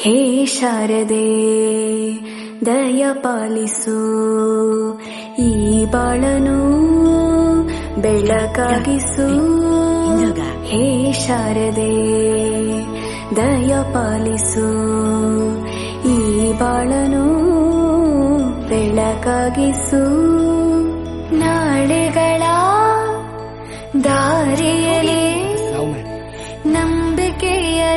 ಹೇ ಶಾರದೆ ದಯ ಪಾಲಿಸು. ಈ ಬಾಳನು ಬೆಳಕಾಗಿಸು. ಹೇ ಶಾರದೆ ದಯ ಪಾಲಿಸು. ಈ ಬಾಳನು ಬೆಳಕಾಗಿಸು. ನಾಳೆಗಳ ದಾರಿಯಲ್ಲಿ ನಂಬಿಕೆಯ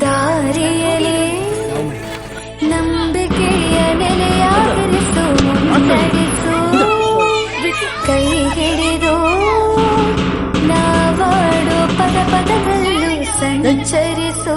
ದಾರಿಯಲ್ಲಿ ನಂಬಿಕೆಯ ನೆಲೆಯಾಗಿರಿಸು ನಡೆಸು ಕೈ ಹಿಡಿದು ನಾವಾಡು ಪದ ಪದದಲ್ಲೂ ಸಂಚರಿಸು.